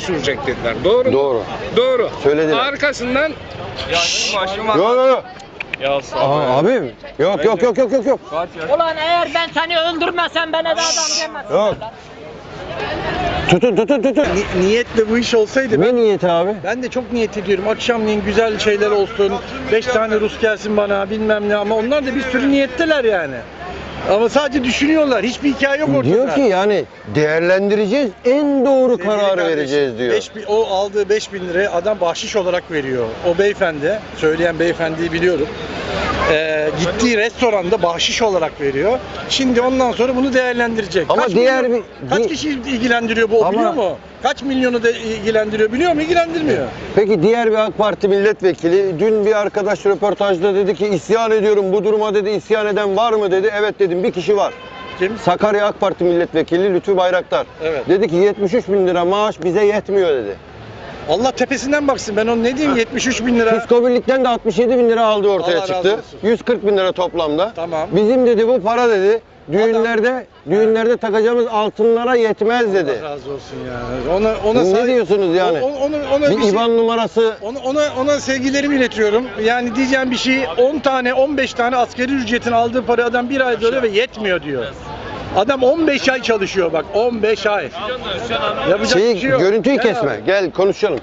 sene sürecek dediler. Doğru mu? Doğru. Doğru. Söylediler. Arkasından Yok yok yok. Aa, abim. Yok yok yok yok yok yok. Ulan eğer ben seni öldürmesem bana da adam demezsin. Yok. Tutun tutun tutun. Ni- niyetle bu iş olsaydı ben, Ne niyeti abi? ben de çok niyet ediyorum. Akşamleyin güzel şeyler olsun. Beş tane Rus gelsin bana bilmem ne ama onlar da bir sürü niyetteler yani. Ama sadece düşünüyorlar. Hiçbir hikaye yok ortada. Diyor ki yani değerlendireceğiz, en doğru Sevgili kararı kardeşim, vereceğiz diyor. beş bin- o aldığı 5000 lirayı adam bahşiş olarak veriyor. O beyefendi, söyleyen beyefendiyi biliyorum. Ee, gittiği restoranda bahşiş olarak veriyor. Şimdi ondan sonra bunu değerlendirecek. Ama diğer milyon- bir- kaç kişi ilgilendiriyor bu? O Ama- biliyor mu? Kaç milyonu da ilgilendiriyor biliyor mu? İlgilendirmiyor. Peki diğer bir AK Parti milletvekili dün bir arkadaş röportajda dedi ki isyan ediyorum bu duruma dedi isyan eden var mı dedi. Evet dedim bir kişi var. Kim? Sakarya AK Parti milletvekili Lütfü Bayraktar. Evet. Dedi ki 73 bin lira maaş bize yetmiyor dedi. Allah tepesinden baksın. Ben onu ne diyeyim? 73 bin lira. Fisko Birlik'ten de 67 bin lira aldığı ortaya Allah razı çıktı. olsun. 140 bin lira toplamda. Tamam. Bizim dedi bu para dedi düğünlerde düğünlerde takacağımız altınlara yetmez dedi. Allah razı olsun ya. Ona ona Ne say- diyorsunuz yani? O- ona, ona Bir bir şey- IBAN numarası Ona, ona, ona sevgilerimi iletiyorum. Yani diyeceğim bir şey 10 tane 15 tane askeri ücretin aldığı para adam bir ayda öyle ve yetmiyor diyor. Adam 15 ay çalışıyor bak 15 ay. Yapacak şeyi bir şey yok. görüntüyü Gel kesme. abi, Gel konuşalım.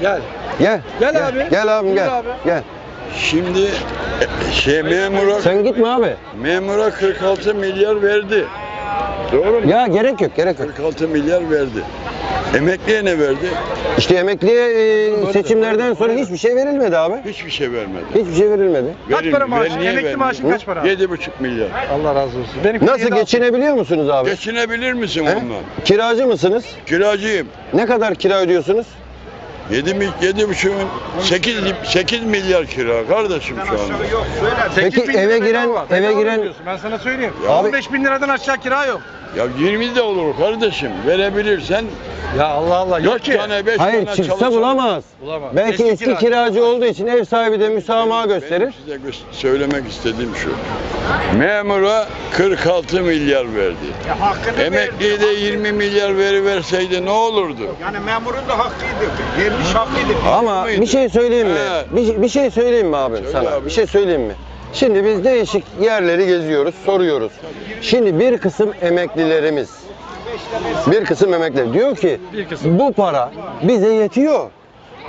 Gel. Gel. Gel abi. Gel abim Buyur gel. abi. Gel. Şimdi e, şey memura Sen gitme abi. memura 46 milyar verdi. Doğru mu? Ya gerek yok, gerek yok. 46 milyar verdi. Emekliye ne verdi? İşte emekliye e, seçimlerden sonra hiçbir şey verilmedi abi. Hiçbir şey vermedi. Hiçbir şey verilmedi. Kaç Verin- para maaşın? Emekli vermiyor? maaşın kaç para? 7,5 milyar. Allah razı olsun. Benim Nasıl geçinebiliyor musunuz abi? Geçinebilir misin He? onunla? Kiracı mısınız? Kiracıyım. Ne kadar kira ödüyorsunuz? 7 mi 7,5 8 8 milyar kira kardeşim şu anda. Peki eve giren eve giren Ben sana söyleyeyim. Abi- 15 bin liradan aşağı kira yok. Ya 20 de olur kardeşim. Verebilirsen Ya Allah Allah yok 4 ki. tane 5 hayır tane çıksa çalışan- bulamaz. Bulamaz. Belki Eski eski kiracı. kiracı olduğu için ev sahibi de müsamaha gösterir. Benim size gö- söylemek istediğim şu. Memura 46 milyar verdi. Emekliye de 20 milyar veri verseydi ne olurdu? Yani memurun da hakkıydı. Vermiş hakkıydı. Ama mıydı? bir şey söyleyeyim mi? He. Bir, bir şey söyleyeyim mi abim Söyle sana? abi. Bir şey söyleyeyim mi? Şimdi biz değişik yerleri geziyoruz, soruyoruz. Şimdi bir kısım emeklilerimiz, bir kısım emekliler diyor ki bu para bize yetiyor.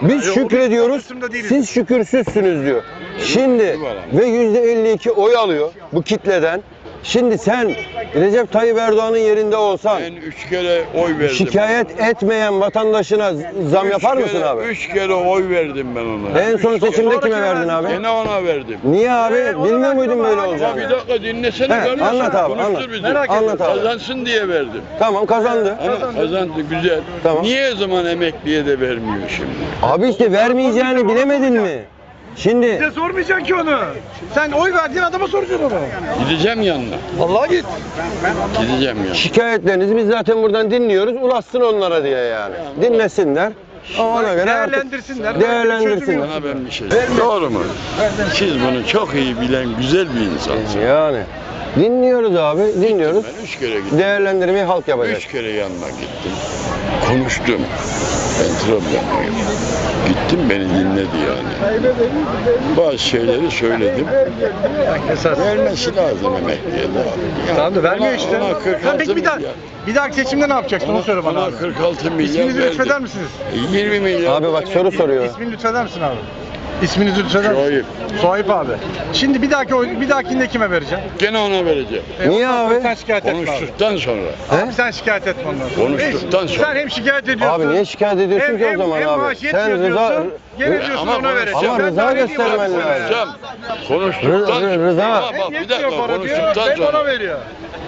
Biz şükrediyoruz, siz şükürsüzsünüz diyor. Şimdi ve yüzde 52 oy alıyor bu kitleden. Şimdi sen Recep Tayyip Erdoğan'ın yerinde olsan Ben 3 kere oy verdim. şikayet etmeyen vatandaşına zam Üç yapar kere- mısın abi? Üç kere oy verdim ben ona. En son seçimde kime verdin abi? Gene ona verdim. Niye abi? Bilmiyor muydun böyle Ya bir olacağını? dakika dinlesene He, kardeşim. anlat abi, Konuştur anlat. bizi. Merak Anlat abi. Kazansın diye verdim. Tamam kazandı. Ama kazandı güzel. Tamam. Niye o zaman emekliye de vermiyor şimdi? Abi işte vermeyeceğini bilemedin mi? Şimdi Bize sormayacaksın ki onu. Sen oy verdiğin adama soracaksın onu. Gideceğim yanına. Vallahi git. Gideceğim yanına. şikayetlerinizi biz zaten buradan dinliyoruz. Ulaşsın onlara diye yani. Dinlesinler. Ona göre artık Değerlendirsinler. değerlendirsinler. Bana ben bir şey Doğru mu? Siz bunu çok iyi bilen güzel bir insansınız. Yani dinliyoruz abi, dinliyoruz. Ben üç kere gittim. Değerlendirmeyi halk yapacak. Üç kere yanına gittim. Konuştum. Ben Trabzon'dayım. Gittim beni dinledi yani. Bazı şeyleri söyledim. Vermesi lazım emekliye de. Yani Tamam da vermiyor ona- işte. Ona Sen 46 peki bir daha, milyar. bir dahaki seçimde ne yapacaksın onu söyle bana Ona abi. 46 milyar İsminizi verdim. lütfeder misiniz? E, 20 milyar. Abi bak soru soruyor. İsmini lütfeder misin abi? İsminizi lütfeder misin? Şuayb. Suayip abi. Şimdi bir dahaki oy, bir dahakinde kime vereceğim? Gene ona vereceğim. Niye abi? Sen şikayet etme abi. Konuştuktan sonra. He? Abi sen şikayet etme ondan sonra. Konuştuktan Hiç- sonra. Sen hem şikayet ediyorsun. Abi niye şikayet ediyorsun hem, ki o hem- zaman hem abi? maaş Sen yetmiyor rıza diyorsun, Gene diyorsun Ama ona vereceğim. Ama Ben rıza daha ne diyeyim göstermen abi sana ya? lazım. Konuşacağım. Konuştuktan Rı- rı- rıza. Ama Hem bak bir yetmiyor dakika para diyor, konuştuktan ben ona sonra. veriyor.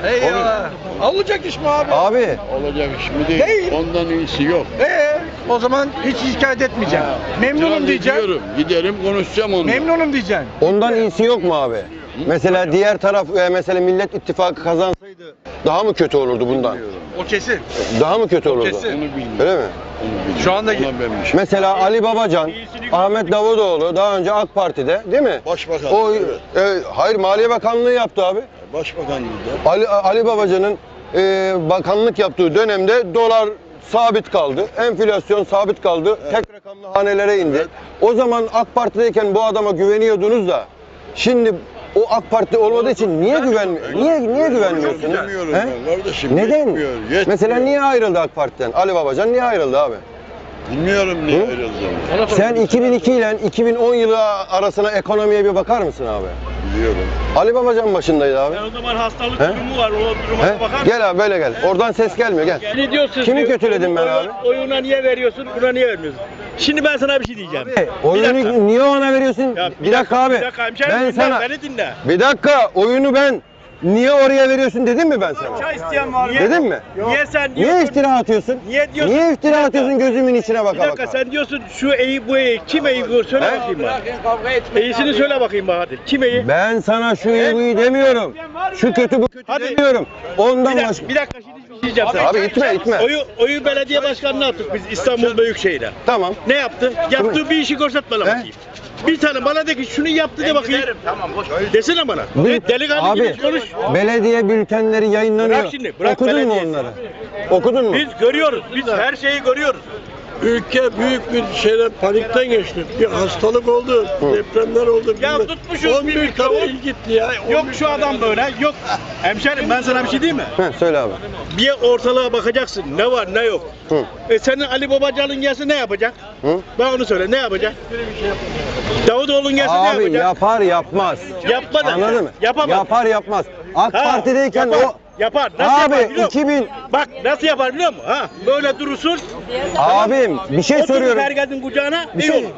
Hey ya. Alacak iş mi abi? Abi Olacak iş mi değil. Değil. Ondan iyisi yok. Ee, o zaman hiç şikayet etmeyeceğim. Memnunum diyeceğim. Giderim konuşacağım onunla. Memnunum diyeceksin. ondan iyisi yok mu abi? Mesela diğer taraf e, mesela Millet İttifakı kazansaydı daha mı kötü olurdu bundan? O kesin. Daha mı kötü olurdu? kesin. Onu bilmiyorum. Öyle mi? Şu anda- Ona ben bir şey. Mesela Ali Babacan, Ahmet Davutoğlu daha önce AK Parti'de değil mi? Başbakan. O e, hayır Maliye Bakanlığı yaptı abi. Başbakan. Ali Ali Babacan'ın e, bakanlık yaptığı dönemde dolar sabit kaldı. Enflasyon sabit kaldı. Tek rakamlı hanelere indi. O zaman AK Parti'deyken bu adama güveniyordunuz da şimdi o AK Parti olmadığı için niye güven niye niye güvenmiyorsunuz? He? Neden? yetmiyor. Mesela niye ayrıldı AK Parti'den? Ali Babacan niye ayrıldı abi? Bilmiyorum niye Hı? ayrıldığını. Sen 2002 ile 2010 yılı arasına ekonomiye bir bakar mısın abi? Biliyorum. Ali Babacan başındaydı abi. O zaman hastalık He? durumu var. O duruma He? bakar Gel abi böyle gel. Oradan ses gelmiyor gel. Ne diyorsun? Kimi Oy- kötüledim ben abi? Oyuna niye veriyorsun, buna niye vermiyorsun? Şimdi ben sana bir şey diyeceğim. Bir dakika. Oyunu niye ona veriyorsun? Ya bir dakika abi. Bir dakika hemşerim Ben dinle, sana beni dinle. bir dakika oyunu ben niye oraya veriyorsun dedim mi ben sana? Çay isteyen var. Niye, Dedim mi? Niye sen Niye diyorsun? iftira atıyorsun? Niye diyorsun? Niye iftira dakika. atıyorsun gözümün içine baka Bir dakika baka? sen diyorsun şu eği bu eği kim eği bu söyle He? bakayım bana. İyisini söyle bakayım bana hadi. Kim eği? Ben sana şu iyi bu iyi demiyorum. Şu kötü bu kötü Hadi. demiyorum. Ondan Bir başka. dakika, bir dakika şimdi bir şey diyeceğim sana. Abi itme itme. Oyu, oyu belediye başkanına attık biz İstanbul Büyükşehir'e. Tamam. Ne yaptı? Yaptığı bir işi görsat bana He? bakayım. Bir tane bana de ki şunu yaptı de bakayım. Tamam boş ver. Desene bana. Bu- Ne, Delikanlı Abi gibi konuş. belediye bültenleri yayınlanıyor. Bırak şimdi, bırak Okudun mu belediyesi. onları? Okudun mu? Biz görüyoruz. Biz her şeyi görüyoruz. Ülke büyük bir şeyden panikten geçti. Bir hastalık oldu, depremler oldu. Ya bilmem- tutmuşuz 11 bir mikrofon. il gitti ya. Yok 11 şu adam böyle, yok. Hemşerim ben sana bir şey diyeyim mi? Heh, söyle abi. Bir ortalığa bakacaksın. Ne var ne yok. Hı. E senin Ali Babacan'ın gelse ne yapacak? Hı? Bana onu söyle ne yapacak? Davutoğlu'nun gelse ne Abi yapacak? yapar yapmaz. Yapma da. Anladın mı? Yapamaz. Yapar yapmaz. AK Ha, Parti'deyken yapar, o Yapar. Nasıl Abi, yapar biliyor musun? 2000 Bak nasıl yapar biliyor musun? Ha böyle durursun. abim bir şey oturur soruyorum. herkesin kucağına. Bir şey olur.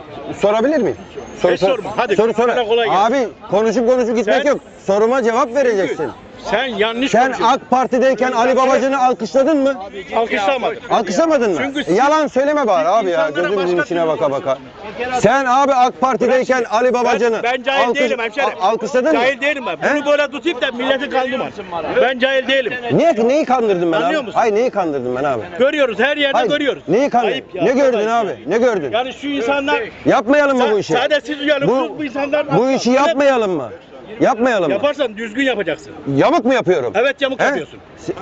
sorabilir miyim? Soru Hiç sorma. Hadi, Soru sor. sana kolay gelsin. Abi konuşup konuşup gitmek Sen- yok. Soruma cevap vereceksin. Sen yanlış Sen konuşuyorsun. AK Parti'deyken Ali Babacan'ı alkışladın mı? Alkışlamadın. Alkışlamadın mı? Çünkü E, siz- Yalan söyleme bari abi ya. insanlara Gözümün başka içine türlü baka baka. Sen abi AK Parti'deyken Ali Babacan'ı Ben, ben cahil alkış- değilim hemşerim. al- alkışladın mı? Cahil değilim ben. He? Bunu böyle tutayım da milleti kandırma. Ben cahil değilim. Niye neyi kandırdın ben Anlıyor abi? musun? Hayır neyi kandırdım ben abi? Görüyoruz her yerde Hayır, görüyoruz. Neyi kandırdın? Ayıp ya, Ne gördün ayıp abi? ya. Ne gördün? Yani şu insanlar Yapmayalım mı bu işi? Sadece siz uyanık Bu, bu insanlar bu işi yapmayalım mı? Yapmayalım mı? Yaparsan düzgün yapacaksın. Yamuk mu yapıyorum? Evet yamuk He? yapıyorsun.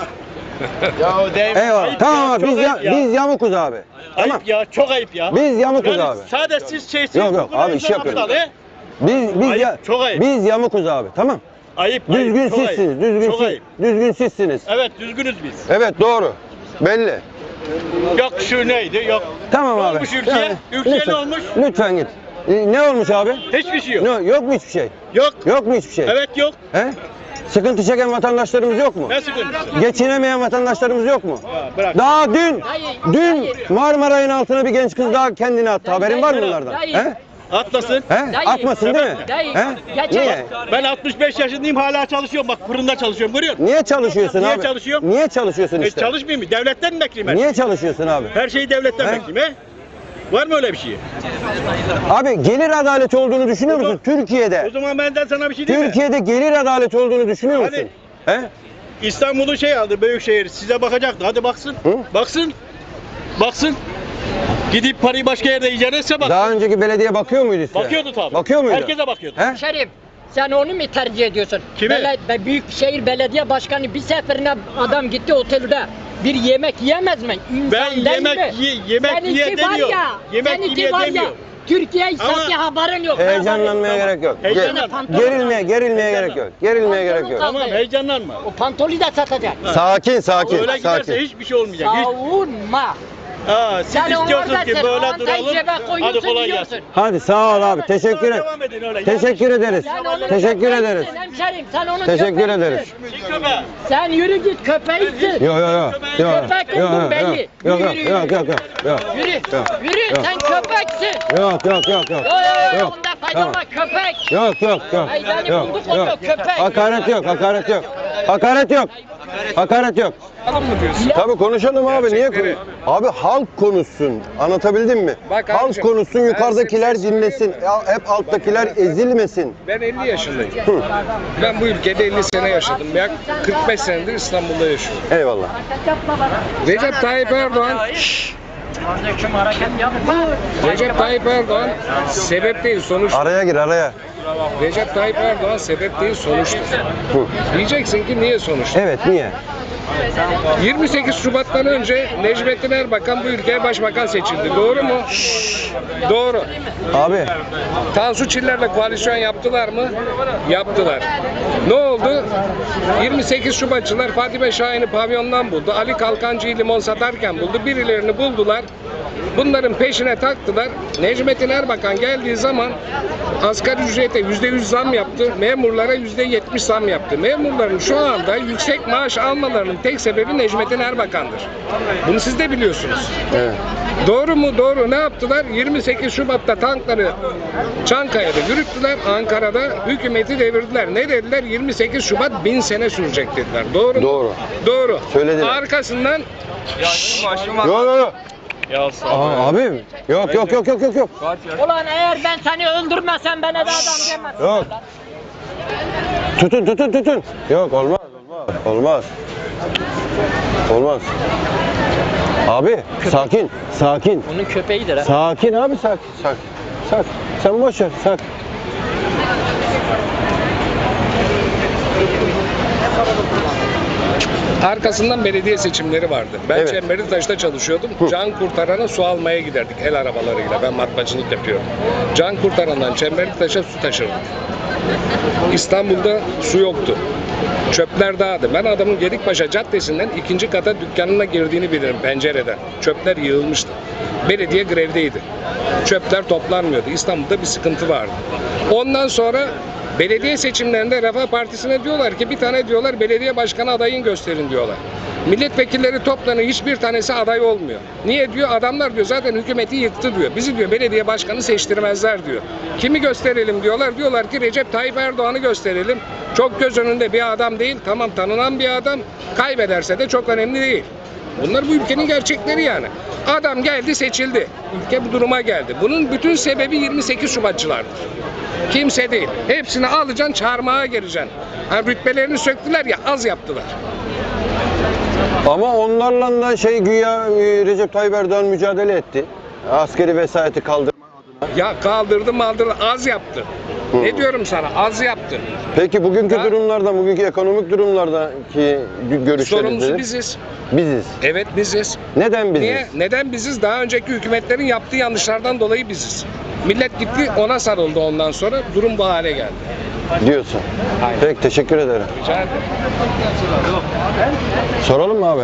Ya o değil. Eyvallah. Ayıp tamam ya, abi çok biz, ya, ayıp ya. biz yamukuz abi. Tamam. Ayıp ya çok ayıp ya. Biz yamukuz yani abi. Sadece siz şeysiniz. Yok, yok, bu kadar abi, iş insan yapıyoruz. aptal, he? Biz biz Ayıp, ya, çok ayıp. biz yamukuz abi. Tamam. Ayıp. Düzgün ayıp, sizsiniz. ayıp. Düzgün Çok siz. ayıp. Düzgün sizsiniz. Evet düzgünüz biz. Evet doğru. Belli. Yok şu neydi yok. Tamam Ne abi. olmuş? Tamam. Ülkeye lütfen, olmuş? Lütfen git. Ee, ne olmuş abi? Hiçbir şey yok. Ne, yok mu hiçbir şey? Yok. Yok mu hiçbir şey? Evet yok. He? Sıkıntı çeken vatandaşlarımız yok mu? Ne sıkıntı? Geçinemeyen vatandaşlarımız yok mu? Ha, bırak. Daha dün, dün. Marmaray'ın altına bir genç kız daha kendini attı. Haberin var mı bunlardan? He? Atlasın. He? Dayı, Atmasın değil mi? dayı, He? geçen- Niye? Ben 65 yaşındayım hala çalışıyorum bak fırında çalışıyorum görüyor musun? Niye çalışıyorsun Niye abi? çalışıyorum? Niye çalışıyorsun E, işte? çalışmayayım mı? Devletten mi bekleyeyim ben? Niye çalışıyorsun abi? Her şeyi devletten He? bekleyeyim he? Var mı öyle bir şey? Abi gelir adaleti olduğunu düşünüyor O musun? Türkiye'de. O zaman benden sana bir şey diyeyim mi? Türkiye'de gelir adaleti olduğunu düşünüyor musun? He? İstanbul'u şey aldı Büyükşehir size bakacaktı hadi baksın. Hı? Baksın. Baksın. Gidip parayı başka yerde icat etse bak. Daha önceki belediye bakıyor muydu size? Bakıyordu tabii. Bakıyor muydu? Herkese bakıyordu. He? Şerif sen onu mu tercih ediyorsun? Kimi? Bele- Büyükşehir Belediye Başkanı bir seferine adam gitti otelde bir yemek yiyemez mi? İnsan Ben değil yemek mi? ye- yemek Seninki ye var demiyorum. ya, Yemek seninki var ya. Türkiye Ama- sanki haberin yok. Heyecanlanmaya Tamam. gerek yok. Heyecanlan. Ge- Pantolon- gerilmeye, gerilmeye gerek yok. Gerilmeye gerek yok. Tamam heyecanlanma. O pantolonu da satacak. Sakin, sakin, Öyle giderse sakin. hiçbir şey olmayacak. Hiç. Savunma. Ha, siz Sen istiyorsunuz ki sen böyle avantaj duralım. cebe Hadi koyuyorsun kolay yiyorsun. gelsin. Hadi sağ ol abi. Teşekkür. Devam edin öyle. Teşekkür ederiz. Sen onun Teşekkür köpeğisin ederiz. Hemşerim sen onun Teşekkür köpeğisin. ederiz. Sen yürü git köpeğisin. Yok yok yok. Yok Köpek yok oldun yok belli. yok yok Yürü, yok yok yok yok Yürü. Yok. Yürü Yok. sen köpeksin. yok yok yok yok Yo yo yo yok onda köpek. yok yok yok Ay, yok köpek. hakaret yok hakaret yok hakaret yok hakaret yok Tabii konuşalım abi niye? Abi halk konuşsun. Anlatabildim mi? Bak halk abicim, konuşsun, ben yukarıdakiler dinlesin. Ya Hep alttakiler ezilmesin. Ben 50 yaşındayım. Ben bu ülkede 50 sene yaşadım. Ben 45 senedir İstanbul'da yaşıyorum. Eyvallah. Recep Tayyip Erdoğan. Recep Tayyip Erdoğan sebep değil sonuç. Araya gir araya. Recep Tayyip Erdoğan sebep değil sonuçtur. Hı. Diyeceksin ki niye sonuç? Evet niye? 28 Şubat'tan önce Necmettin Erbakan bu ülkeye başbakan seçildi. Doğru mu? Doğru. Abi Tansu Çiller'le koalisyon yaptılar mı? Yaptılar. Ne oldu? 28 Şubatçılar Fatime Şahin'i pavyondan buldu. Ali Kalkancı'yı limon satarken buldu. Birilerini buldular. Bunların peşine taktılar. Necmettin Erbakan geldiği zaman asgari ücrete %100 zam yaptı. Memurlara %70 zam yaptı. Memurların şu anda yüksek maaş almalarının tek sebebi Necmettin Erbakan'dır. Bunu siz de biliyorsunuz. evet. Doğru mu? Doğru. Ne yaptılar? 28 Şubat'ta tankları Çankaya'da yürüttüler. Ankara'da hükümeti devirdiler. Ne dediler? 28 Şubat bin sene sürecek dediler. Doğru mu? Doğru. Doğru. Söylediler. Arkasından Yok yok yok. Aa, abim. Yok yok yok yok yok yok. Ulan eğer ben seni öldürmesem bana da adam demezsin. Yok. Tutun tutun tutun. Yok olmaz olmaz. Olmaz. Olmaz. Abi sakin sakin. Onun köpeğidir ha. Sakin abi sakin sakin. Sakin. Sen boş ver sakin. Arkasından belediye seçimleri vardı. Ben Evet. Çemberli çalışıyordum. Can kurtarana su almaya giderdik el arabalarıyla. Ben matbaacılık yapıyorum. Can kurtarandan Çemberli Taş'a su taşırdık. İstanbul'da su yoktu. Çöpler dağıldı. Ben adamın Gedikpaşa Caddesi'nden ikinci kata dükkanına girdiğini bilirim pencereden. Çöpler yığılmıştı. Belediye grevdeydi. Çöpler toplanmıyordu. İstanbul'da bir sıkıntı vardı. Ondan sonra belediye seçimlerinde Refah Partisi'ne diyorlar ki bir tane diyorlar belediye başkanı adayın gösterin diyorlar. Milletvekilleri toplanıyor hiçbir tanesi aday olmuyor. Niye diyor? Adamlar diyor zaten hükümeti yıktı diyor. Bizi diyor belediye başkanı seçtirmezler diyor. Kimi gösterelim diyorlar. Diyorlar ki Recep Tayyip Erdoğan'ı gösterelim. Çok göz önünde bir adam değil. Tamam tanınan bir adam. Kaybederse de çok önemli değil. Bunlar bu ülkenin gerçekleri yani. Adam geldi seçildi. Ülke bu duruma geldi. Bunun bütün sebebi 28 Şubatçılardır. Kimse değil. Hepsini alacaksın çarmıha gireceksin. Ha, rütbelerini söktüler ya az yaptılar. Ama onlarla da şey güya e, Recep Tayyip Erdoğan mücadele etti. Askeri vesayeti kaldırma adına. Ya kaldırdı maldırdı az yaptı. Hı. Ne diyorum sana az yaptı. Peki bugünkü Ya- durumlarda, bugünkü ekonomik durumlardaki görüşleriniz Sorumlusu nedir? biziz. Biziz. Evet biziz. Neden biziz? Niye? Neden biziz? Daha önceki hükümetlerin yaptığı yanlışlardan dolayı biziz. Millet gitti ona sarıldı ondan sonra durum bu hale geldi. Diyorsun. Aynen. Peki teşekkür ederim. Rica ederim. Soralım mı abi?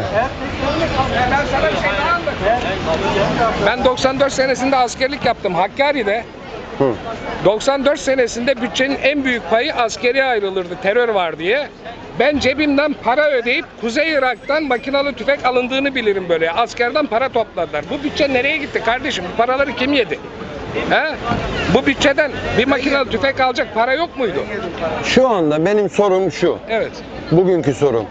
Ben 94 senesinde askerlik yaptım Hakkari'de. Hı. 94 senesinde bütçenin en büyük payı askeri ayrılırdı terör var diye. Ben cebimden para ödeyip Kuzey Irak'tan makinalı tüfek alındığını bilirim böyle. Askerden para topladılar. Bu bütçe nereye gitti kardeşim? Bu paraları kim yedi? He? Bu bütçeden bir makinalı tüfek alacak para yok muydu? Şu anda benim sorum şu. Evet. Bugünkü sorum.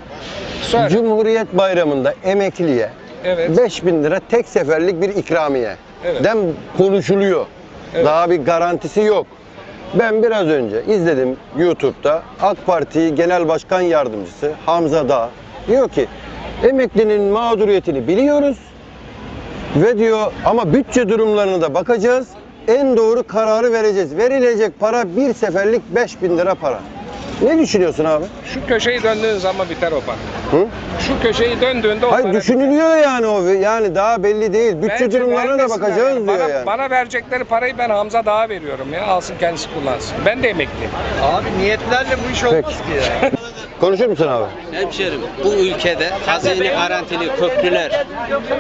Söyle. Cumhuriyet Bayramı'nda emekliye Evet. 5000 lira tek seferlik bir ikramiye. Evet. Dem konuşuluyor. Daha bir garantisi yok. Ben biraz önce izledim YouTube'da AK Parti Genel Başkan Yardımcısı Hamza Dağ diyor ki emeklinin mağduriyetini biliyoruz ve diyor ama bütçe durumlarına da bakacağız. En doğru kararı vereceğiz. Verilecek para bir seferlik 5000 lira para. Ne düşünüyorsun abi? Şu köşeyi döndüğün zaman biter o para. Hı? Şu köşeyi döndüğünde o Hayır para düşünülüyor yani o yani daha belli değil. Bütçe Bence durumlarına da vermesinler bakacağız yani. diyor bana, yani. Bana verecekleri parayı ben Hamza Dağ'a veriyorum ya. Alsın kendisi kullansın. Ben de emekliyim. Abi niyetlerle bu iş Peki. Konuşur musun abi? Hemşerim bu ülkede hazine garantili köprüler,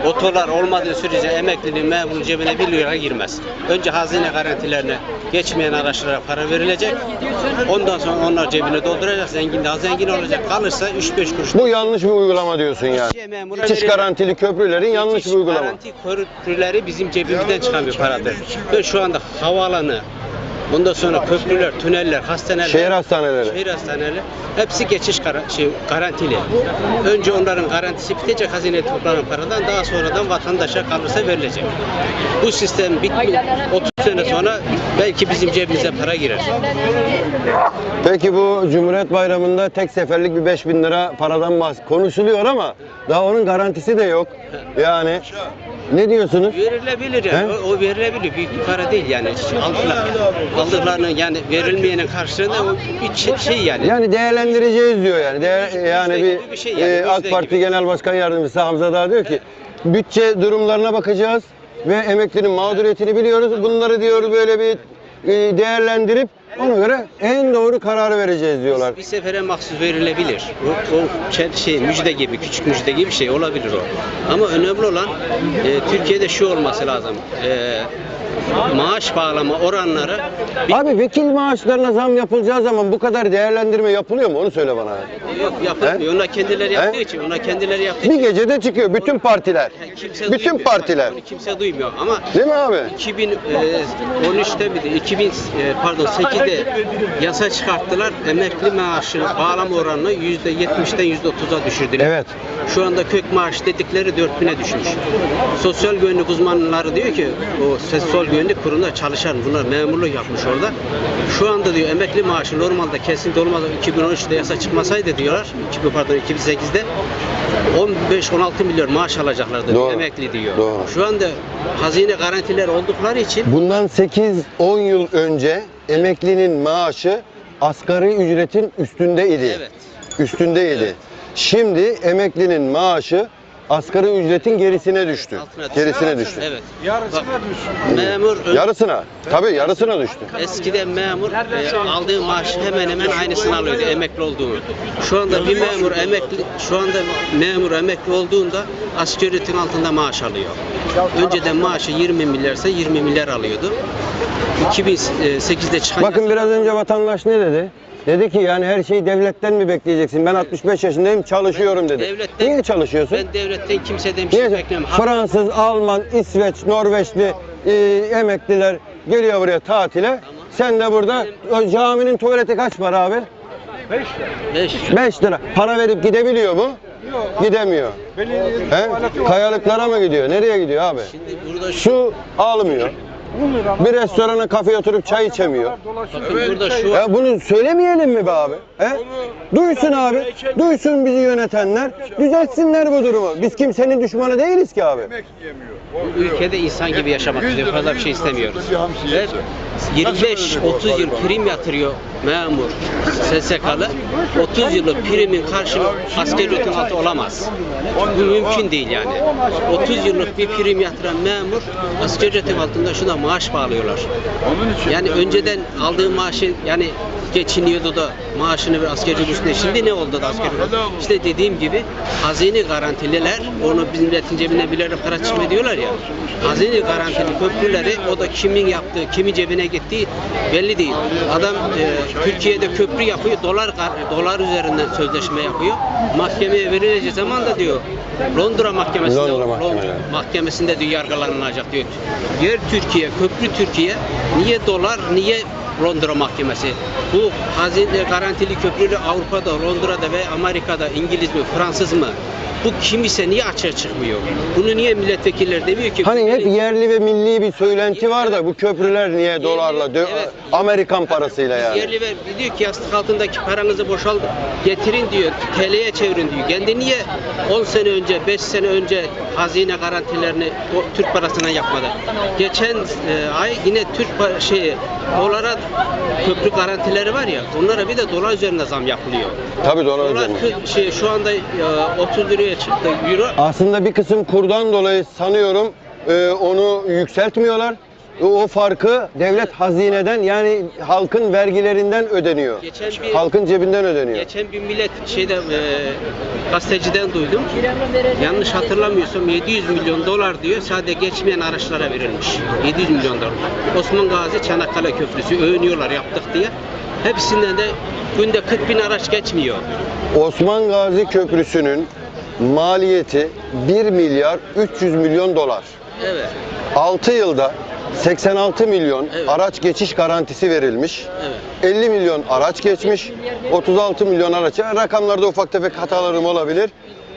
otolar olmadığı sürece emeklinin memurun cebine bir lira girmez. Önce hazine garantilerine geçmeyen araçlara para verilecek. Ondan sonra onlar cebine dolduracak. Zengin daha zengin olacak. Kalırsa 3-5 kuruş. Bu yanlış bir uygulama diyorsun yani. İşçiye, memura garantili köprülerin yanlış bir uygulama. Garanti köprüleri bizim cebimizden çıkan bir paradır. Ve şu anda havaalanı, ondan sonra köprüler, tüneller, hastaneler, Şehir hastaneleri. şehir hastaneleri hepsi geçiş gara- şey, garantili. Önce onların garantisi bitecek hazineye toplanan paradan daha sonradan vatandaşa kalırsa verilecek. Bu sistem bitti. 30 sene sonra belki bizim cebimize para girer. Peki bu Cumhuriyet Bayramı'nda tek seferlik bir 5000 lira paradan bahs konuşuluyor ama daha onun garantisi de yok. Yani Ne diyorsunuz? Verilebilir yani. He? O, o verilebilir. Büyük bir para değil yani. Aldılar. Aldıklarının yani verilmeyenin karşılığında o bir şey- şey yani. Yani değerlendireceğiz diyor yani. Değer, yani gibi bir bir şey yani, e, müjde AK Parti gibi. Genel Başkan Yardımcısı Hamza Dağ diyor ki bütçe durumlarına bakacağız ve emeklinin mağduriyetini biliyoruz. Bunları diyor böyle bir e, değerlendirip ona göre en doğru kararı vereceğiz diyorlar. Bir sefere mahsus verilebilir. O, o şey- müjde gibi, küçük müjde gibi bir şey olabilir o. Ama önemli olan e, Türkiye'de şu olması lazım. E, maaş bağlama oranları Abi vekil maaşlarına zam yapılacağı zaman bu kadar değerlendirme yapılıyor mu? Onu söyle bana. yok yapılmıyor. Onlar kendileri yaptığı için, onlar kendileri yaptığı Bir için gecede çıkıyor bütün partiler. kimse Bütün duymuyor. partiler. Bunu kimse duymuyor ama Değil mi abi? 2013'te miydi? 2000 e, pardon 8'de yasa çıkarttılar. Emekli maaşını bağlama oranını %70'den %30'a düşürdüler. Evet. Şu anda kök maaş dedikleri 4000'e düşmüş. Sosyal güvenlik uzmanları diyor ki o sosyal güvenlik kurumunda çalışan bunlar memurluk yapmış orada. Şu anda diyor emekli maaşı normalde kesinlikle olmadan 2013'te yasa çıkmasaydı diyorlar. 2000 pardon 2008'de 15-16 milyon maaş alacaklardı Doğru. emekli diyor. Doğru. Şu anda hazine garantileri oldukları için Bundan 8-10 yıl önce emeklinin maaşı asgari ücretin üstündeydi. evet. Üstündeydi. Evet. Şimdi emeklinin maaşı asgari ücretin gerisine düştü. Düştü. Gerisine düştü. Evet. Bak, memur Yarısına. Tabii yarısına düştü. Eskiden memur e, aldığı maaş hemen hemen aynısını alıyordu emekli olduğunu. Şu anda bir memur emekli şu anda memur emekli olduğunda asgari ücretin altında maaş alıyor. Önceden maaşı 20 milyarsa 20 milyar alıyordu. 2008'de çıkan Bakın biraz önce vatandaş ne dedi? Dedi ki yani her şeyi devletten mi bekleyeceksin? Ben 65 yaşındayım çalışıyorum dedi. Devletten- Niye çalışıyorsun? ben devletten kimseden bir şey Niye? beklemiyorum. Hak- Fransız, Alman, İsveç, Norveçli e, emekliler geliyor buraya tatile. Sen de burada o caminin tuvaleti kaç para abi? Beş. 5 lira. Para verip gidebiliyor mu? Gidemiyor. He? Kayalıklara mı gidiyor? Nereye gidiyor abi? Şimdi burada şu Su almıyor. Bir restorana kafeye oturup çay içemiyor. bakın burada şu Ya bunu söylemeyelim mi be abi? He? Duysun abi. Duysun bizi yönetenler. Düzeltsinler bu durumu. Biz kimsenin düşmanı değiliz ki abi. bu ülkede insan gibi yaşamak istiyor. Fazla bir şey istemiyoruz. Ve 25-30 yıl prim yatırıyor memur, SSK'lı. 30 yıllık primin karşılığı asgari ücretin altı olamaz. Bu mümkün değil yani. 30 yıllık bir prim yatıran memur asgari ücretin altında şuna maaş bağlıyorlar. Yani önceden aldığı maaşı yani geçiniyordu da maaşını bir asgari ücretle şimdi ne oldu da ücret? İşte dediğim gibi hazine garantililer onu bizim milletin cebine bilerek para çıkmıyor diyorlar ya. Hazine garantili köprüleri o da kimin yaptığı, kimin cebine gittiği belli değil. Adam e, Türkiye'de köprü yapıyor, dolar dolar üzerinden sözleşme yapıyor. Mahkemeye verilecek zaman da diyor Londra mahkemesinde Londra mahkemeleri. mahkemesinde diyor yargılanılacak diyor. Yer Türkiye, köprü Türkiye. Niye dolar, niye Londra mahkemesi? Bu hazine garantili köprülü Avrupa'da, Londra'da ve Amerika'da İngiliz mi, Fransız mı? Bu kim ise niye açığa çıkmıyor? Bunu niye milletvekilleri demiyor ki? Hani hep yerli ve milli bir söylenti var da bu köprüler niye dolarla, dö- Evet. Amerikan parasıyla yani. Yerli ve diyor ki yastık altındaki paranızı boşalt getirin diyor. TL'ye çevirin diyor. Kendi niye 10 sene önce, 5 sene önce hazine garantilerini o Türk parasına yapmadı? Geçen e, ay yine Türk pa- şey dolara köprü garantileri var ya. Onlara bir de dolar üzerinde zam yapılıyor. Tabii dolar Dolar üzerinde. kı- şey şu anda e, 30 liraya çıktı euro. Aslında bir kısım kurdan dolayı sanıyorum e, onu yükseltmiyorlar. O- O farkı devlet hazineden yani halkın vergilerinden ödeniyor. Geçen bir- Halkın cebinden ödeniyor. Geçen bir millet şeyde e, gazeteciden duydum. Yanlış hatırlamıyorsam 700 milyon dolar diyor sadece geçmeyen araçlara verilmiş. 700 milyon dolar. Osman Gazi Çanakkale Köprüsü övünüyorlar yaptık diye. Hepsinden de günde 40 bin araç geçmiyor. Osman Gazi Köprüsü'nün maliyeti 1 milyar 300 milyon dolar. Evet. 6 yılda 86 milyon Evet. araç geçiş garantisi verilmiş. Evet. 50 milyon araç geçmiş. 36 milyon araç. Rakamlarda ufak tefek hatalarım olabilir.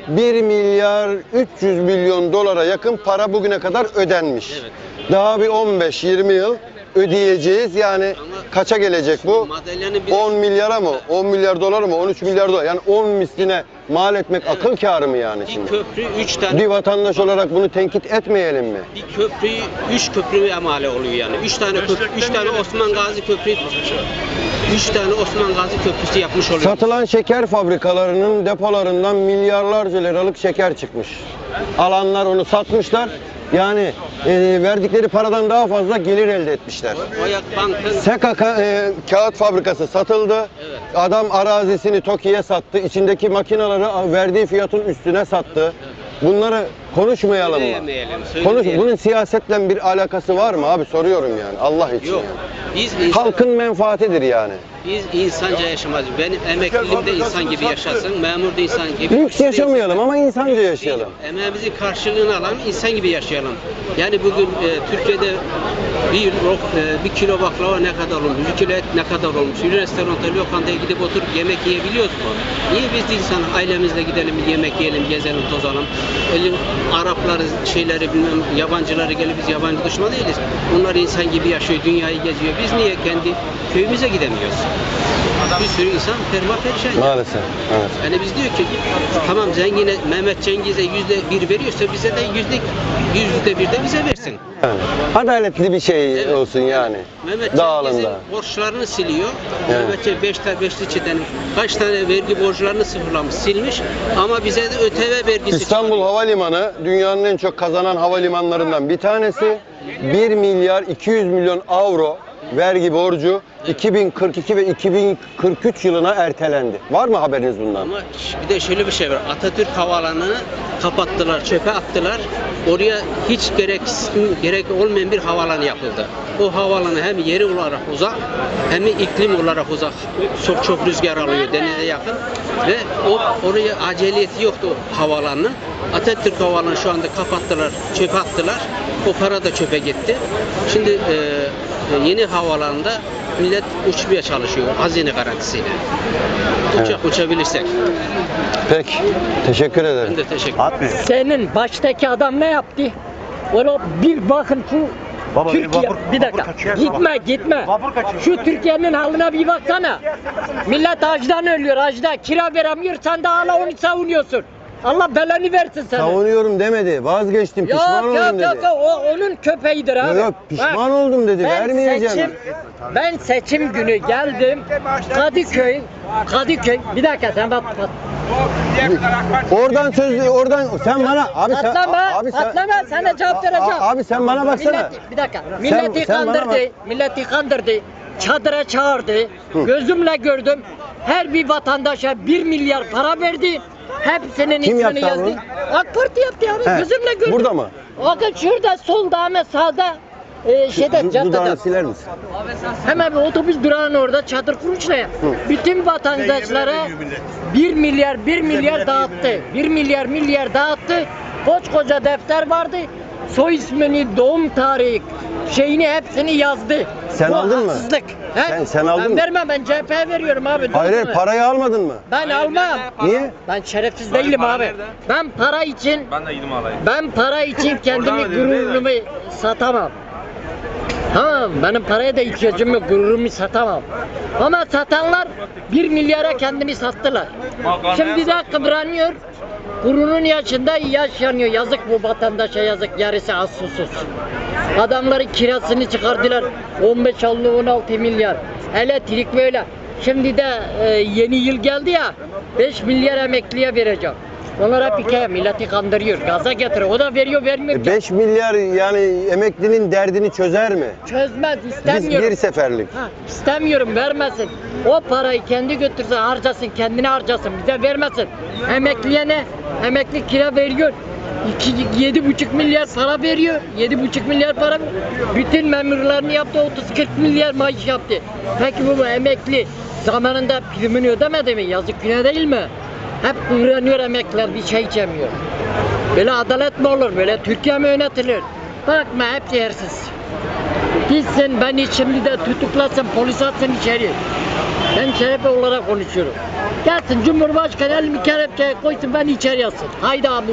1 milyar 300 milyon dolara yakın para bugüne kadar ödenmiş. Evet. Daha bir 15-20 yıl ödeyeceğiz. Yani kaça gelecek bu? Madalyanın bir 10 milyara mı? 10 milyar dolar mı? 13 milyar dolar. Yani 10 misline mal etmek akıl kârı mı yani bir şimdi? köprü 3 tane Bir vatandaş olarak bunu tenkit etmeyelim mi? bir köprüyü 3 köprü emale oluyor yani. 3 tane köprü 3 tane Osman Gazi köprü 3 tane Osman Gazi köprüsü yapmış oluyor. Satılan şeker fabrikalarının depolarından milyarlarca liralık şeker çıkmış. Alanlar onu satmışlar. Yani e, verdikleri paradan daha fazla gelir elde etmişler. SKK e, kağıt fabrikası satıldı. Evet. Adam arazisini TOKİ'ye sattı. İçindeki makinaları verdiği fiyatın üstüne sattı. Bunları konuşmayalım mı? Söyleyemeyelim, Konuş, bunun siyasetle bir alakası var mı abi soruyorum yani Allah için. yok. yani. Biz insan, Halkın menfaatidir yani. biz insanca yaşamayız. Benim emekliliğimde insan gibi yaşasın, memur da insan gibi. Lüks yaşamayalım ama insanca yaşayalım. Emeğimizin karşılığını alalım, insan gibi yaşayalım. Yani bugün e, Türkiye'de bir, rok, e, bir kilo baklava ne kadar olmuş, bir kilo et ne kadar olmuş. Bir restoranta, lokantaya gidip oturup yemek yiyebiliyoruz mu? Niye biz de insan ailemizle gidelim, yemek yiyelim, gezelim, tozalım. Öyle Arapları, şeyleri bilmem, yabancıları gelip biz yabancı düşman değiliz. Bunlar insan gibi yaşıyor, dünyayı geziyor. Biz niye kendi köyümüze gidemiyoruz? Bir sürü insan perma perişan. Maalesef. Evet. Yani biz diyor ki tamam zengine Mehmet Cengiz'e yüzde bir veriyorsa bize de yüzde yüzde bir de bize versin. Yani adaletli bir şey Evet. olsun yani. Mehmet Cengiz'in borçlarını siliyor. Evet. Mehmet Cengiz beş tane beşliçeden kaç tane vergi borçlarını sıfırlamış, silmiş ama bize de ÖTV vergisi İstanbul çıkarıyor. Havalimanı dünyanın en çok kazanan havalimanlarından bir tanesi. 1 milyar 200 milyon avro vergi borcu 2042 ve 2043 yılına ertelendi. Var mı haberiniz bundan? Ama bir de şöyle bir şey var. Atatürk Havaalanı'nı kapattılar, çöpe attılar. Oraya hiç gerek gerek olmayan bir havaalanı yapıldı. O havaalanı hem yeri olarak uzak hem iklim olarak uzak. Çok çok rüzgar alıyor denize yakın ve o oraya aceliyeti yoktu o havaalanının. Atatürk Havaalanı şu anda kapattılar, çöpe attılar. O para da çöpe gitti. Şimdi e, yeni havaalanında millet uçmaya çalışıyor hazine garantisiyle. Uçak uçabilirsek. Peki. Teşekkür ederim. Ben de teşekkür Abi Senin baştaki adam ne yaptı? Ola bir bakın şu Baba, Türkiye vapur- bir dakika vapur kaçıyor, gitme vapur- gitme vapur kaçıyor. şu Türkiye'nin haline bir baksana millet açtan ölüyor açta kira veremiyor sen de hala onu savunuyorsun Allah belanı versin seni Savunuyorum demedi. Vazgeçtim. Pişman yok yok oldum yok dedi. o onun köpeğidir abi Yok yok pişman Bak, oldum dedi. ben Vermeyeceğim. seçim ben seçim günü geldim Kadıköy Kadıköy bir dakika sen bak bak. Oradan söz oradan sen bana abi sen Patlama, abi sen patlama, sana cevap vereceğim. Abi sen bana baksana. Millet, bir dakika. Milleti sen bana kandırdı. bak. Milleti kandırdı. Çadıra çağırdı. Gözümle gördüm. Her bir vatandaşa 1 milyar para verdi. Hepsinin Kim ismini yaptı yazdı. AK Parti yaptı abi. He, Gözümle gördüm. burada mı? Bakın şurada solda ama sağda e, şeyde Du- caddede. Siler misin? Hemen bir otobüs durağının orada çadır kurmuşlar ya. Bütün vatandaşlara 1 milyar 1 milyar dağıttı. 1 milyar milyar dağıttı. Koskoca defter vardı. Soy ismini, doğum tarihi, şeyini hepsini yazdı. Sen Bu aldın mı? haksızlık. He? Sen- sen aldın ben mı? vermem ben CHP'ye veriyorum abi. Hayır hayır mu? parayı almadın mı? Ben almam. Niye? Ben şerefsiz değilim abi. Ben para için Ben de gidip alayım. ben para için kendimi gururumu satamam. Tamam benim paraya da ihtiyacım yok gururumu satamam. Ama satanlar 1 milyara kendini sattılar. Şimdi de kıvranıyor. Gururun yaşında yaş yanıyor. Yazık bu vatandaşa yazık. Yarısı az susuz. Adamları kirasını çıkardılar. 15 aldı 16 milyar. Elektrik böyle. Şimdi de e, yeni yıl geldi ya 5 milyar emekliye vereceğim. Onlar hep hikaye milleti kandırıyor. Gaza getiriyor. O da veriyor vermiyor. 5 milyar yani emeklinin derdini çözer mi? Çözmez Biz istemiyorum. bir seferlik. Ha, istemiyorum vermesin. O parayı kendi götürse harcasın, kendine harcasın, bize vermesin. Emekliye ne? Emekli kira veriyor. İki, yedi buçuk milyar para veriyor. Yedi buçuk milyar para. Bütün memurlarını yaptı. 30-40 milyar maaş yaptı. Peki bu emekli zamanında primini ödemedi mi? Yazık günah değil mi? Hep kıvranıyor emekliler bir şey içemiyor. Böyle adalet mi olur? Böyle Türkiye mi yönetilir? Bakma hepsi yersiz. Gitsin beni şimdi de tutuklasın, polis atsın içeri. Ben CHP olarak konuşuyorum. Gelsin Cumhurbaşkanı elimi kelepçeye koysun beni içeri yatsın. Haydi abi.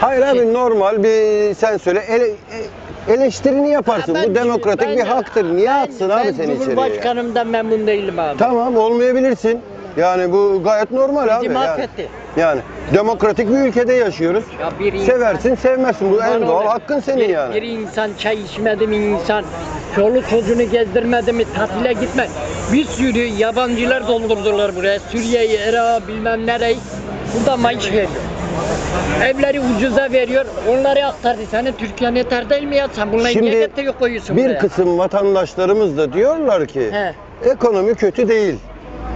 Hayır abi normal bir sen söyle ele, e, eleştirini yaparsın. Ben- Bu demokratik ben- bir haktır. Niye ben- atsın abi ben seni içeriye? ya? Cumhurbaşkanımdan memnun değilim abi. Tamam olmayabilirsin. Yani bu gayet normal abi. Bizi Yani. mahvetti. yani demokratik bir ülkede yaşıyoruz. Ya bir insan- Seversin, sevmezsin. Bu en doğal olayım. hakkın senin bir, yani. Bir insan çay içmedi mi insan, çoluk çocuğunu gezdirmedi mi tatile gitme. Bir sürü yabancılar doldurdular buraya. Suriye'yi, Irak'ı bilmem nereyi. Burada maaş veriyor. Evleri ucuza veriyor. Onları aktardı. Senin Türkiye'nin yeter değil mi ya? Sen bunları Şimdi niye getiriyor koyuyorsun Bir buraya? kısım vatandaşlarımız da diyorlar ki He. ekonomi kötü değil.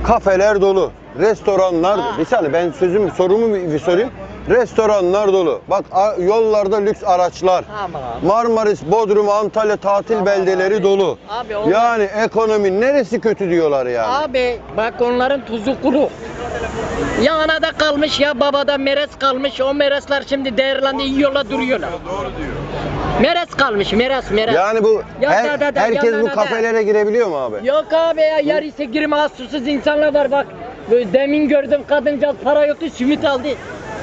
Kafeler dolu, restoranlar Ha. bir saniye ben sözüm sorumu bir bir sorayım. Restoranlar dolu. Bak yollarda lüks araçlar. Tamam abi. Marmaris, Bodrum, Antalya tatil beldeleri dolu. Abi onlar- Yani ekonomi neresi kötü diyorlar yani. Abi bak onların tuzu kuru. Ya anada kalmış ya babada meres kalmış. O meresler şimdi değerlendi yiyorlar duruyorlar. Meres kalmış meres meres. Yani bu Ya her- da da da, herkes ya bu da da. kafelere girebiliyor mu abi? Yok abi ya yarısı girme susuz insanlar var bak. Böyle Demin gördüm kadıncağız para yoktu simit aldı.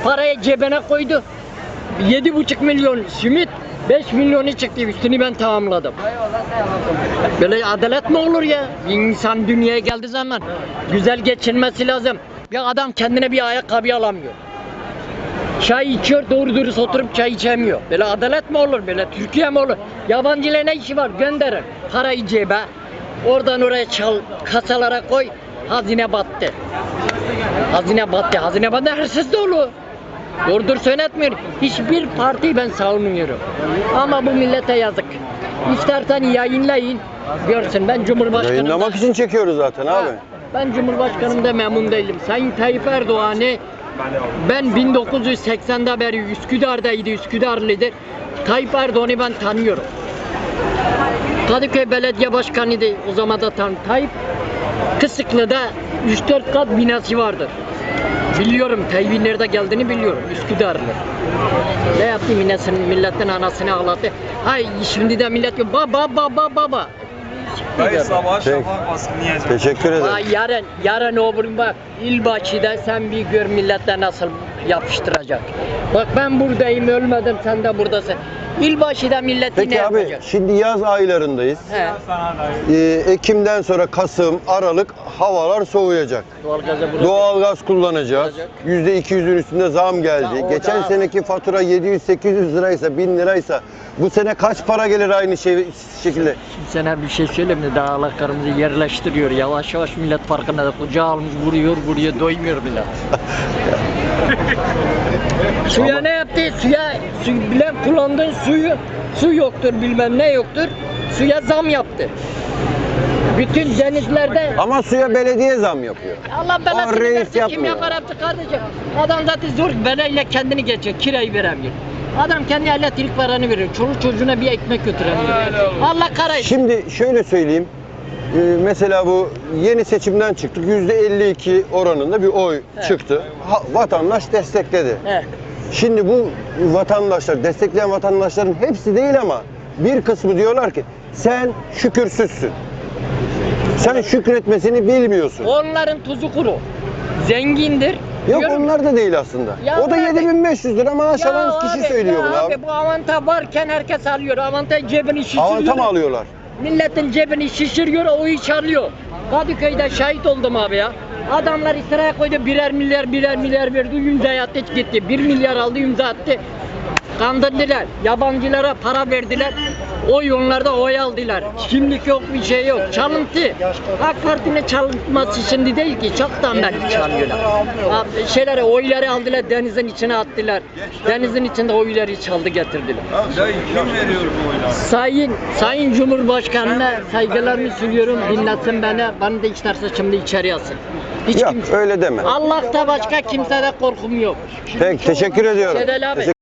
Parayı cebine koydu. Yedi buçuk milyon simit. 5 milyonu çıktı üstünü ben tamamladım. Böyle adalet mi olur ya? Bir insan dünyaya geldiği zaman güzel geçinmesi lazım. Bir adam kendine bir ayakkabı alamıyor. Çay içiyor doğru dürüst oturup çay içemiyor. Böyle adalet mi olur? Böyle Türkiye mi olur? Yabancıyla ne işi var? Gönderin. Parayı cebe. Oradan oraya çal, kasalara koy. Hazine battı. Hazine battı. Hazine battı. Hırsız dolu. Doğrudur söyletmiyorum. Hiçbir partiyi ben savunmuyorum. Ama bu millete yazık. İstersen yayınlayın. Görsün ben Cumhurbaşkanı. Yayınlamak için çekiyoruz zaten abi. Ben Cumhurbaşkanımda memnun değilim. Sayın Tayyip Erdoğan'ı ben 1980'de beri Üsküdar'daydı, Üsküdarlıdır. Tayyip Erdoğan'ı ben tanıyorum. Kadıköy Belediye Başkanı'ydı o zaman da tan Tayyip Kısıklı'da 3-4 kat binası vardır. Biliyorum Tayyip'in nerede geldiğini biliyorum. Üsküdarlı. Ne yaptı milletin, milletin anasını ağlattı. Hay şimdi de millet diyor baba baba baba. Dayı sabah Peki. şafak baskını yiyeceğim. Teşekkür ederim. Vay yarın, yarın öbür bak İlbaşı'da sen bir gör millette nasıl yapıştıracak. Bak ben buradayım ölmedim sen de buradasın. İlbaşı'da milleti ne Peki abi yapacak? şimdi yaz aylarındayız. He. Ee, Ekim'den sonra Kasım, Aralık havalar soğuyacak. Burada. Doğalgaz kullanacağız. Olacak. %200'ün üstünde zam geldi. Ya o Geçen da- seneki fatura 700-800 liraysa, 1000 liraysa bu sene kaç para gelir aynı şey, şekilde? Sana bir şey söyleyeyim mi? Dağlarımızı yerleştiriyor. Yavaş yavaş millet farkında da kucağı almış vuruyor vuruyor doymuyor millet. Suya ne yaptı? Suya su, bilen kullandığın suyu su yoktur bilmem ne yoktur. Suya zam yaptı. Bütün denizlerde Ama suya belediye zam yapıyor. Allah belasını reis versin kim yapmıyor. yapar yaptı kardeşim. Adam zaten zor belayla kendini geçiyor. Kirayı veremiyor. Adam kendi elektrik paranı veriyor. Çoluk çocuğuna bir ekmek götüremiyor. Allah karayı. Şimdi şöyle söyleyeyim. Ee, mesela bu yeni seçimden çıktık. %52 oranında bir oy Evet. çıktı. Ha- vatandaş destekledi. He. Şimdi bu vatandaşlar, destekleyen vatandaşların hepsi değil ama bir kısmı diyorlar ki sen şükürsüzsün. Sen şükretmesini bilmiyorsun. Onların tuzu kuru. Zengindir. Yok Diyorum, onlar da değil aslında. Ya o da abi- 7500 lira maaş alan kişi abi, söylüyor bunu abi. Bu avanta varken herkes alıyor. Avanta cebini şişiriyor. Avanta mı alıyorlar? Milletin cebini şişiriyor, o iş alıyor. Kadıköy'de şahit oldum abi ya. Adamlar sıraya koydu birer milyar birer milyar verdi imza attı gitti. Bir milyar aldı imza attı. Kandırdılar. Yabancılara para verdiler. Oy onlarda oy aldılar. Şimdilik yok bir şey yok. Çalıntı. AK Parti'nin çalınması şimdi değil ki. Çoktan beri çalıyorlar. Ha, Şeyleri oyları aldılar denizin içine attılar. Denizin içinde oyları çaldı getirdiler. Dayı kim veriyor bu oyları? Sayın Sayın Cumhurbaşkanına saygılarımı sunuyorum. Dinletsin beni. Bana da isterse şimdi içeri alsın. Hiç Yok kimse. öyle deme. Allah'ta başka kimsede korkum yok. Peki teşekkür ediyorum. Şedel abi. Teşekkür-